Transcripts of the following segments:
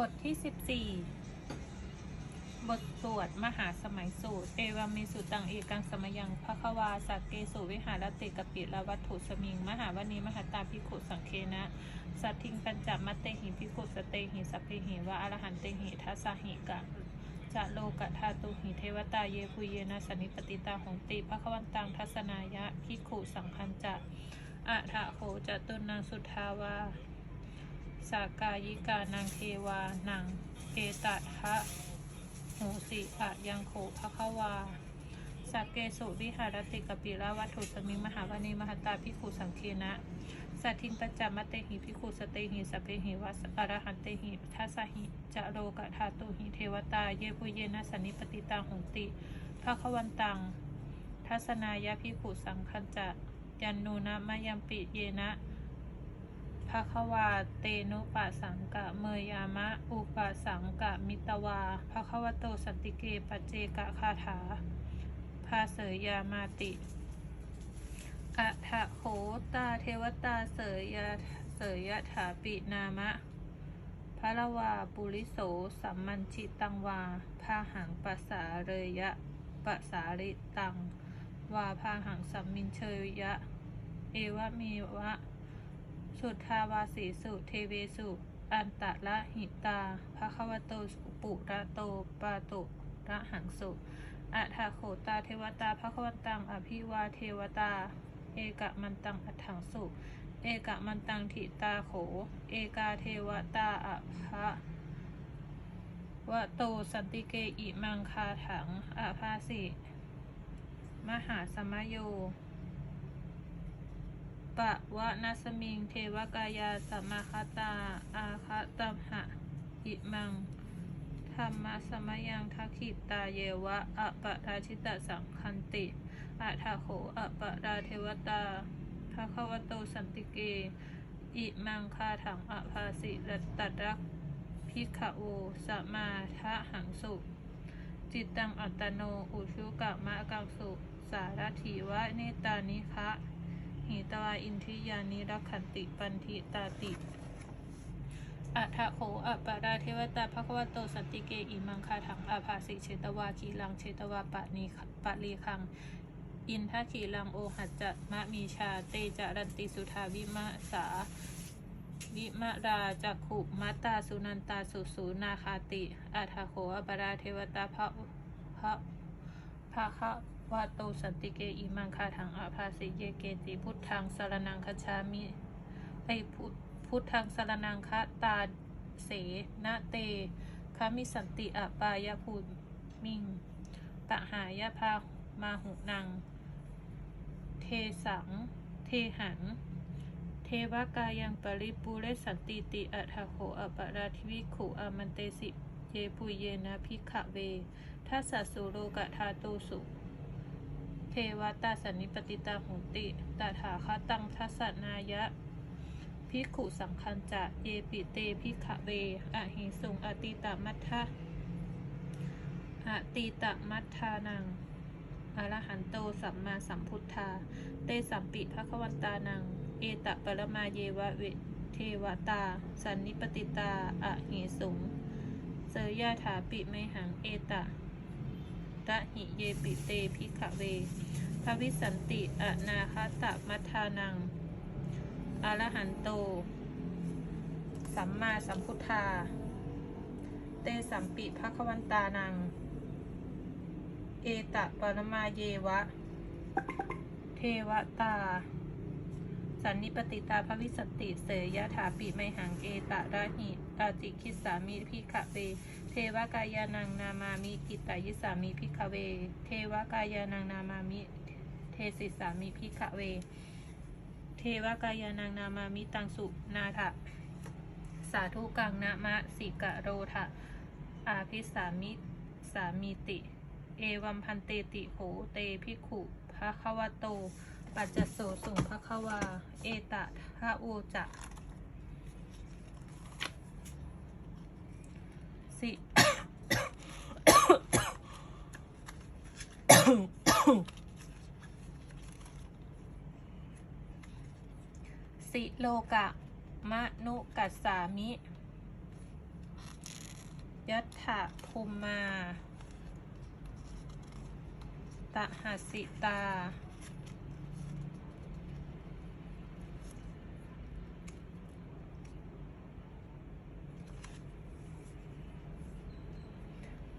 บทที่ 14 บทสวดมหาสมัยสูตร เอวามีสุตังเอกังสมยังภควาสักเกสุวิหารติกปิละวัตถุสมิง มหาวณีมหาตาภิขุสังเคนะ สัตทิงปัญจมัตเตหิภิขุสเตหิสัพเพหิวะอรหันเตหิทัสสหิกะจะโลกะธาตุหิเทวตาเยปุเยนะสนนิปติตาหงติภควันตังทัสนายะภิขุสังคันจะอะทะโหจตุนังสุทาวา สากายิกานางเทวานางเอตัทะโหสิอะยังโขภควาสักเกสุวิหารติกปิละวัตถุสมิงมหาวณีมหตาภิขุสังเคนะสัทิงปัจจมัตเตหิภิขุสเตหิสพเพหิวัสอรหันเตหิทัสหิจะโลกะธาตุหิเทวตาเยปุเยนะสนนิปติตังหงติภควันตังทัศนายะภิขุสังคันจะยันนูนะมะยัมปิเยนะ ภะควาเตนุปะสังกะเมยามะ อุปะสังกะมิตวาภะควโตสันติเกปเจกะคาถาภาเสยามาติอะทะโขตาเทวตาเสยยาเสยยถาปินามะพระละวาปุริโสสัมมันชิตังวาพาหังปัสสาเรยะปัสสาริตัง วาพาหังสัมมินเชยยะ เอวะเมวะ สุทธาวาสีสุ เทเวสุ อันตะละหิตาภะคะวะโตสุปุระโตปาโตระหังสุอัฏฐาโขตาเทวตาภะคะวันตัง อภิวาเทวตา เอกะมันตังอัฏฐังสุ เอกะมันตังทิตาโข เอกาเทวตาอภะวะโตสันติเกอิมังคาถังอาภาสิ มหาสมโย ปะวะนัสมิง เทวกายาสัมมาคตา อาคตัมหะอิมังธรรมะสมยังทักขิตาเยวะอปะราชิตะสังคันติอะทาโขอปะราเทวตาภะคะวะโตสันติเก อิมังคาถังอภาสิรัตตัดรักพิกขโอสมาทะหังสุ จิตตังอัตโน อุชุกะมะกังสุ สารถีวะเนตานิคะ หิตวาอินทิยานิรักขันติปันทิตาติอัฏฐโขอัปปาราเทวตาภควโตสันติเกอิมังคาถังอาภาสิเชตวาคีลังเชตวาปะนีปะลีคัง อินทขีลังโอหัจจมะมีชาเตจารันติสุทาวิมะสาวิมะราจักขุมัตตาสุนันตาสุสูนาคาติอัฏฐโขอัปปาราเทวตาภะภะภาคะ วะโตสันติเกอิมังคาถังอาภาสิเยเกติพุทธังสารนังคชามิไอพุทพุทธังสารนังคตาเสนะเตคามิสันติอะปายภูมิงตหายะพามาหุนัง เทสัง เทหันเทวกายังปริปูเรสันติติอัฏฐโขอปราธิวิขุอามันเตสิเยปุเยนะพิกขเวทัสสุโลกะธาตุสุ ทวตาสันนิปติตาหุติตถาคตังทัสสนายะพิกขุสังคันจะเยปิเตพิกขเวอะหิสุงอติตามัทธะอติตามัทธานังอรหันโตสัมมาสัมพุทธา เตสัมปิภควันตานัง เอตะปรมาเยวะเวเทวตา สันนิปติตาอะหิสุงเสยยาถาปิไมหังเอตะ ระหิเยปิเตพิกขเวภวิสันติอนาคตะมัทานังอรหันโต สัมมาสัมพุทธา เตสัมปิภควันตานัง เอตะปรมาเยวะ เทวตา สันนิปติตาภวิสตติเสยยะถาปิไมหังเอตะราหิอาจิคิสามิพิขะเว ทวกายานังนามามิกิตายิสามิพิกเว เทวกายานังนามามิ เทสิสามิพิกเว เทวกายานังนามามิตังสุนาถะสาธุกังนะมะสิกะโรทะอาภิสามิสามิติ เอวัมพันเตติโหเตภิขุภะคะวะโต ปัจจโสสุงภะคะวา เอตะทะโอจะสิ สิโลกะ มะนุกัสสามิ ยัตถะภูมมา ตหัสสิตา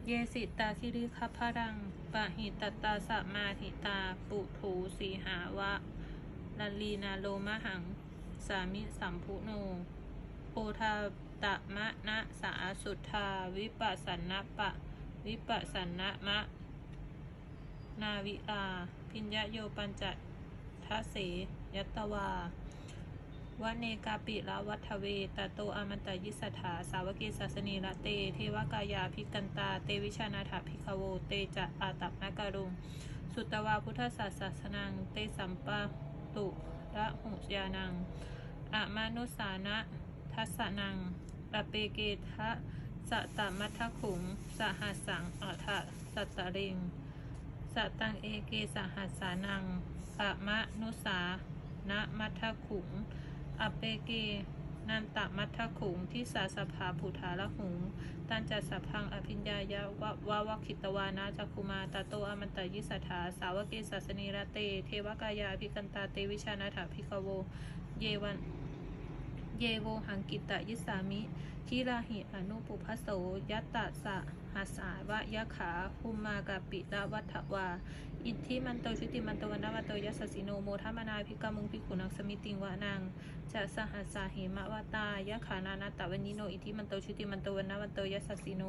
เยสิตาคิริคพรัง ปะหิตตาสมาธิตา ปุถูสีหาวะลลีนาโลมหัง สามิสัมพุโนโอทาตะมะนะสาสุทธา วิปัสสนะปะ วิปัสสนะมะ นาวิอาพิญญโยปัญจทะเสยัตตวา วเนกาปิละวัฏเวตโตอมันตยิสถา สาวกีศาสนีละเต เทวกายาภิกันตา เตวิชานาถาภิกขโว เตจะอาตัปนาการุง สุตวาพุทธศาสสนัง เตสัมปะตุระหุยานังอะมานุสานะทัสสนังปะเปเกทะสะตมัทขุง สหัสสังอัฏฐสัตตริงสตังเอเกสหัสสานังอะมะนุสานะมัทขุง อเปเก นันตมัทธขุงที่สาสภาภูฐาละหุง ตันจัสสพพังอภิญญายะวะวาวคิตวานาจักุมาตาโตอมันตยิสัทธาสาวเกศาสนีระเต เทวกายาภิกันตาเตวิชานาถาภิกโว เยวัน เยโวหังกิตะยิสามิทิราหิอนุปุพพโสยัตตะสะหัสาวะยะขาหุมมากาปิละวัฏวา อิทธิมันโตชุติมันโตวันวันโตยัสสิโนโมทัมนาภิกามุงภิกขุนังสมิติงวะนังจะสหัสสาหิมะวตายะขานานาตะวันิโนอิทธิมันโตชุติมันโตวันวันโตยัสสิโน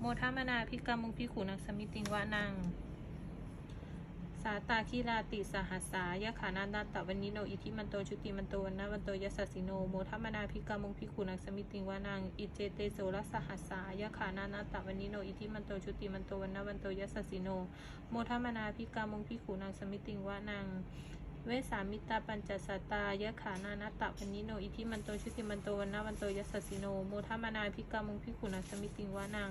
โมทัมนาภิกามุงภิกขุนังสมิติงวะนัง สาตาคิราติสหัสสายะขานานาตะวันนิโนอิทิมันโตชุติมันโตวันนวันโตยัสสสิโนโมทัมนาภิกามงภิกขุนังสมิติงวะนังอิเจเตโสรสหัสสายะขานานาตะวันนิโนอิทิมันโตชุติมันโตวันนวันโตยัสสสิโนโมทัมนาภิกามงภิกขุนังสมิติงวะนังเวสามิตาปัญจสตตายะขานานาตะพันนิโนอิทิมันโตชุติมันโตวันนาวันโตยัสสสิโนโมทัมนาภิกามุงพิกุณาสมิติงวานัง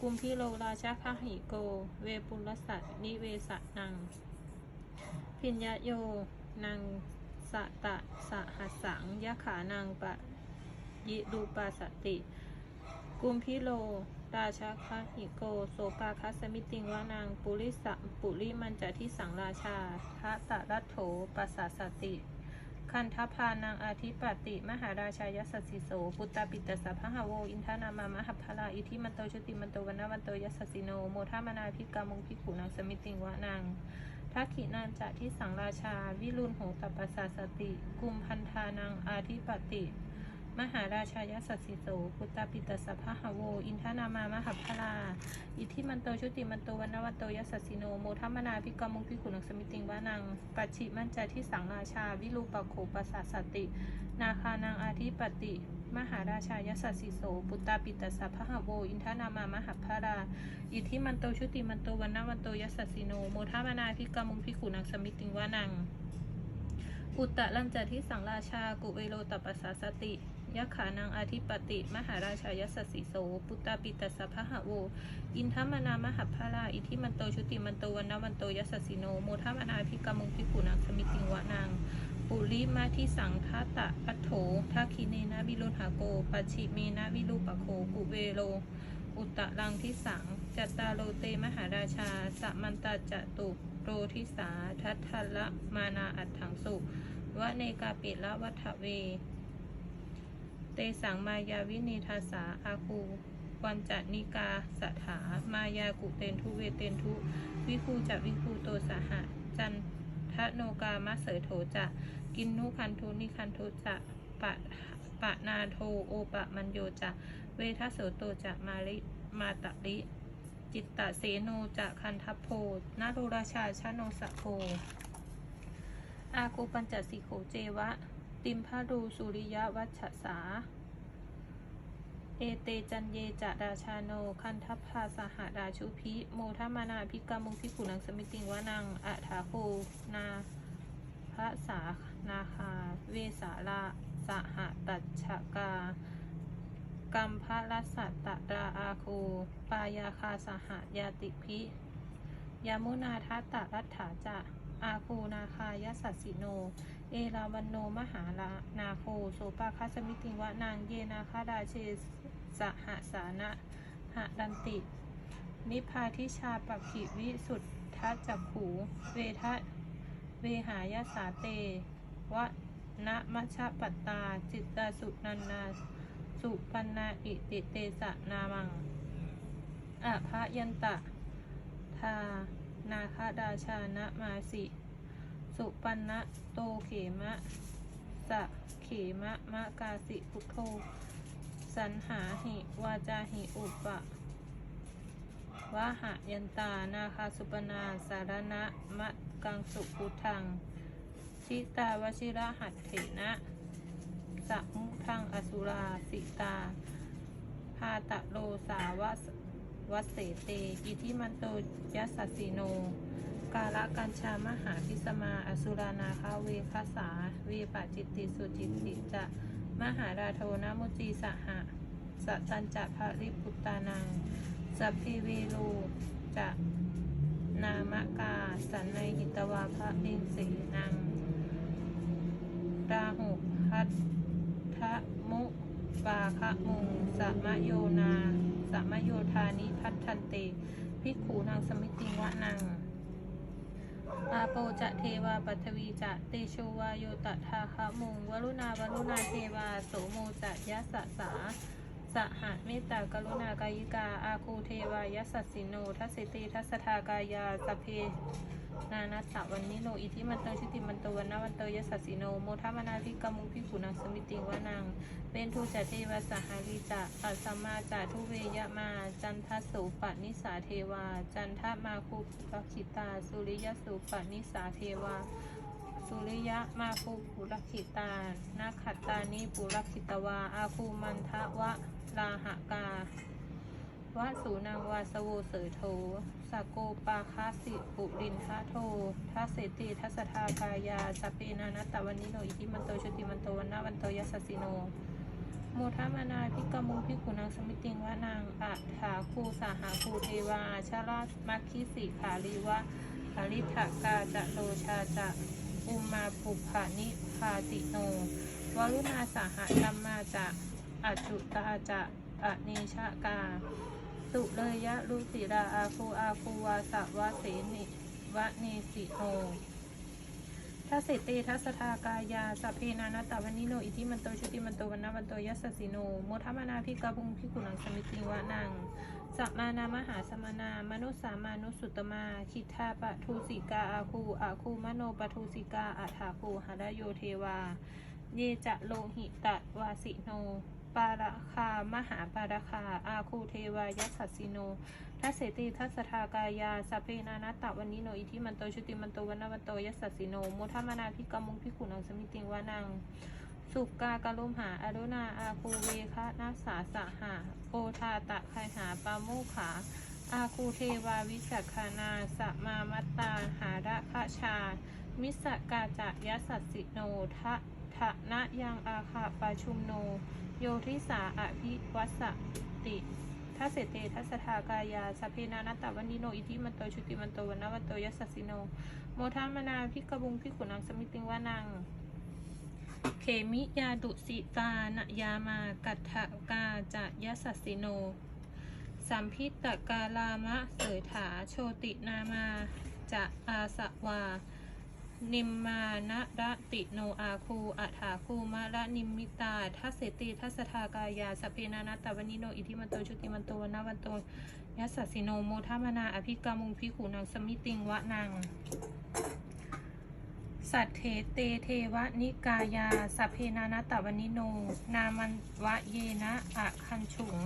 กุมพิโลราชาคหิโก เวปุลสัตนิเวสนัง พิญญโยนังสะตะสะหัสสังยะขานังปะยิรูปาสติ กุมพิโลราชาคหิโกโสปาคัสมิติงวานางปุริสะปุริมันจะที่สังราชาทะตะรัตโถปัสสสติ คันทพานังอาทิปติ มหาราชายสสสิโส ปุตตาปิตสัพพะหาโว อินทานามามหัพลาอิทิมันโตชุติมันโตวันนาวันโตยัสสิโน โมทามนาภิกามุงภิกขุนางสมิติงวะนาง พระขินานจะที่สังราชา วิรุณโหตปัสสาสติ กุมพันธานังอาทิปติ มหาราชายสัสสิโสปุตตาปิตสัพพะหโว อินทานามามหพลาอิทิมันโตชุติมันโตวันนวันโตยัสสิโนโมทัมมนาภิกามุงพิขุนังสมิติงวานังปัจฉิมันจาที่สังราชา วิรูปโขปัสสสติ นาคานังอาทิปติมหาราชายสัสสิโสปุตตาปิตสัพพะหโว อินทานามามหพลาอิทิมันโตชุติมันโตวันนวันโตยัสสิโนโมทัมมนาภิกามุงพิขุนังสมิติงวานังอุตตะลังจาที่สังราชา กุเวโรตปัสสสติ ยะขานังอาทิปติ มหาราชายสสสิโส ปุตตาปิตสัพพะหะโว อินทมนามหพลาอิทิมันโตชุติมันโตวันนวันโตยัสสิโนโมทมนาภิกามุงพิกุนังสมิติงวะนางปุริมาทิสังทัตตะปัทโถทักคิเนนะวิรุหาโกปัจฉิเมนะวิรูปโคกุเวโล อุตตะลังทิสัง จัตตาโลเตมหาราชา สมันตาจตุโรทิสา ทัททละมานาอัตถังสุวะเนกาปิละวัฏเว เตสังมายาวินีทาสาอาคูวันจะนิกาสถามายากุเตนทุเวเตนทุ วิคูจะวิคูโตสหะจันทะโนกามะเสยโถจะกินนุคันทุนิคันทุจะปะปะนาโทโอปะมันโยจะเวทัสโสโตจะมาลิมาตะลิจิตตะเสโนจะคันทัพโพนารุราชาชาโนสะโพอากูปัญจสิโขเจวะ ติมพารูสุริยวัชสา เอเตจันเยจะราชาโน คันทัพพาสหราชุพิโมทมานาพิกามุงพิขุนังสมิติงวานังอัฐาโคนาพระสานาคา เวสาลาสหตัชกากัมพะรัสตตราอาโคปายาคาสหยาติพิยามุนาทัตตะรัตถาจะ อาคูนาคายสัสสิโน เอราวันโนมหาลานาโคโสปาคัสมิติวะนางเยนาคาดาเชสหสานะหะดันติ นิพาทิชาปักขิวิสุทธจักขู เวทะเวหายาสาเต วะนะมัชฌปตตา จิตตสุนันนาสุปันนาอิติเตสะนามังอะภะยันตะ ทา นาคาดาชานะมาสิ สุปันนะโตเขมะ สะเขมะมะกาสิพุทโธสันหาหิวาจาหิอุปะวะหะยันตา นาคาสุปนา สารณะมะกังสุพุทัง ชิตาวชิระหัตเถนะสะมุทังอสุราสิตาพาตะโลสาวะวัสเสเต อิทิมันโตยัสสสสิโน กาละกัญชามหาพิสมา อสุรานาคาเวคาสาเวปะจิตติสุจิตติจะ มหาราโทนามุจีสหะสะตันจะภริพุตตานังสัพพิเวโลจะนามกาสันในหิตวาพระลิงสีนังราหุพัทธมุปาคะมุงสมโยนาสมโยธานิพัทธันเตภิขูนางสมิติวะนัง อาโปจะเทวาปัทวีจะเตโชวาโยตทาคะมุงวรุณาวรุณาเทวาโสโมจะยะสะสาสหะเมตตากรุณากายิกาอาคูเทวายสัสสิโนทัสสิติทัสสทากายาสเพ นานัสสะวันนิโนอิทิมันเตชิติมันโตวันนาวันเตยสัสสิโนโมทามนาทิกมุพิขุนังสมิติงวานังเป็นทุจเทวสหาริจะอัสมมาจาทุเวยมา จันทสุปนิสาเทวา จันทมาคุปคิตา สุริยสุปนิสาเทวาสุริยะมาคูปุรคิตานาขัตตานิปุรคิตวาอาคูมันทะวะลาหกา วะสูนางวาสโวเสโทสกโกปาคาสิปุรินทะโททัสเสติทัสสทากายาสพเพนานัตตวันนิโนอิทิมันโตชติมันโตวันนาวันโตยัสสสสิโนโมทามานาพิกมุงพิกุนังสมิติงวานางอัฏฐาคูสาหาคูเทวาชาลามัคคิสิขาลีวะคาริทกาจะโลชาจะอุมาปุภานิพาติโนวรุณาสาหะธรรมาจะอจจุตาจะอเนชากา สุเลยะลุสิราอาคูอาคูวาสะวะเสนิวะเนสิโนทัสสิติทัสทากายาสัพเพนานตาวันนิโนอิทิมันโตชุติมันโตวันนาวันโตยัสสิโนโมทมานาพิกาพุงพิกุนังสมิติวะนังสัมมานามหาสมนามนุสสามานุสุตมาคิทาปะทูสิกาอาคูอาคูมโนปทูสิกาอาถาคูหารโยเทวา เยจะโลหิตะวาสิโน ปาราคามหาปาราคา อาคูเทวายัสสสสิโนทัสเสติทัสทากายาสัพเพนานัตตะวันนิโนอิทิมันโตชุติมันโตวันนาวันโตยัสสสสิโนโมทมานาพิกามุงพิกุนังสมิติงวานัง สุกากาลุมหาอรุณาอาคูเวคะนาสาสะหาโอทาตะไคหาปาโมขา อาคูเทวาวิจักขานาสมามัตตาหาระคะชา มิสกาจะยัสสสสิโนทะทะนะยังอาคาปาชุมโน โยทิสาอภิวัสติทัสเสเตทัสสทากายาสพเพนานัตตวันนิโน อิทิมันโตชุติมันโตวันนวันโตยัสสสิโน โมทามนาพิกบุงพิกุนังสมิติงวานัง เขมิยาดุสิตานยามากัตถกาจะยสสสสิโน สัมพิตตกาลามะเสยถาโชตินามาจะอาสวา นิมมานะระติโนอาคูอัฏฐาคูมะระนิมมิตาทัสเสติทัสสทากายาสเพนานัตตวันิโนอิทิมันโตชุติมันโตวนาวันโตยัสสิโนโมทามนาอภิกามุงพิขูนังสมิติงวะนัง สัตเถเตเทวนิกายาสเพนานัตตวนิโน นามันวะเยนะอะคันฉุง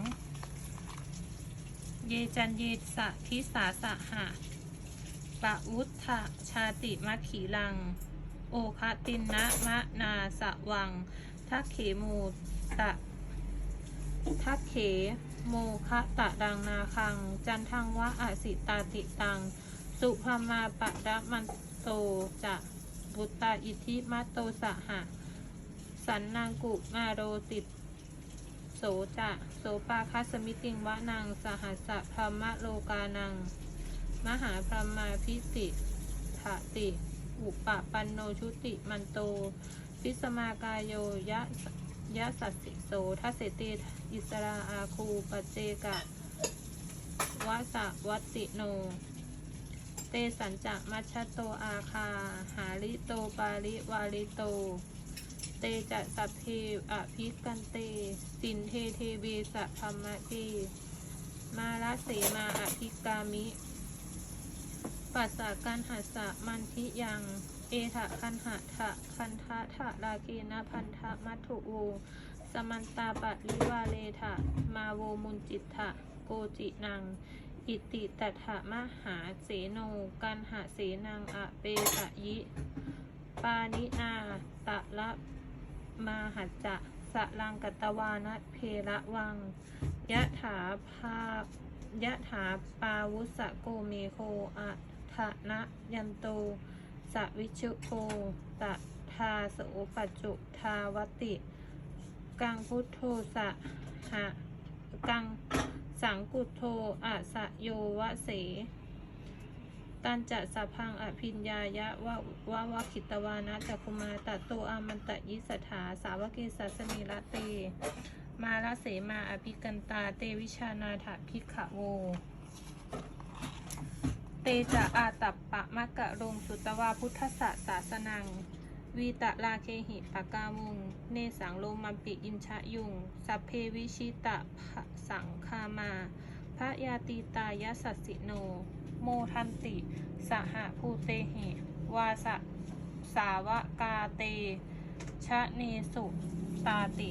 เยจันเยสะทิสาสะหะ ปะวุฒะชาติมัคขีลัง โอคตินนะมะนาสะวัง ทักเขมูตะ ทักเขโมคะตะดังนาคัง จันทังวะอสิตาติตัง สุภามาปะระมันโตจะบุตตาอิทิมัตโตสหะ สันนางกุมาโรติดโสจะ โสปาคัสมิติงวะนางสหัสะพรหมโลกานัง มหาพรมาพิติถติ อุปปันโนชุติมันโต พิสมากายโยยะยะสัสสิโสทัสเสติอิสราอาคูปเจกะวะสะวัติโน เตสัญจะมัชโตอาคา หาลิโตปาลิวาลิโต เตจะสัพเพอภิกันเต สินเทเทเวสะธรรมะเทมาลเสมาอภิกามิ ปัสสะกันหัสสะมันทิยัง เอทะคันหะทะคันทะทะราเคนะพันธะมัตถุโวสมันตาปะลิวาเลทะมาโวมุนจิตทะโกจินัง อิติตัถะมหาเสโนกันหะเสนังอะเปตะยิ ปานินาตะละมาหัจจะสะลังกัตตวานะเพระวัง ยะถาภายะถาปาวุสะโกเมโคอะ ทะนะยันโตสวิชุโคตะทาโสปัจจุทาวติ กังพุทโธสะหะกังสังกุทโธอสะโยวะเส ตันจะสัพพังอภิญญายะวะวะวะคิตวานะจักคุมาตัตโตอามันตะยิสถา สาวกิสัสนิระเต มาละเสมาอภิกันตาเตวิชานาถพิกขะโว เตจะอาตัปปะมะกะรงสุตวาพุทธะศาสนัง วีตะลาเคหิปะกามุง เนสังโลมัมปิอินชะยุง สัพเพวิชิตะสังคามา พระยาตีตายสัสสิโน โมทันติ สหภูเตหิ วาสะสาวกาเต ชะเนสุตาติ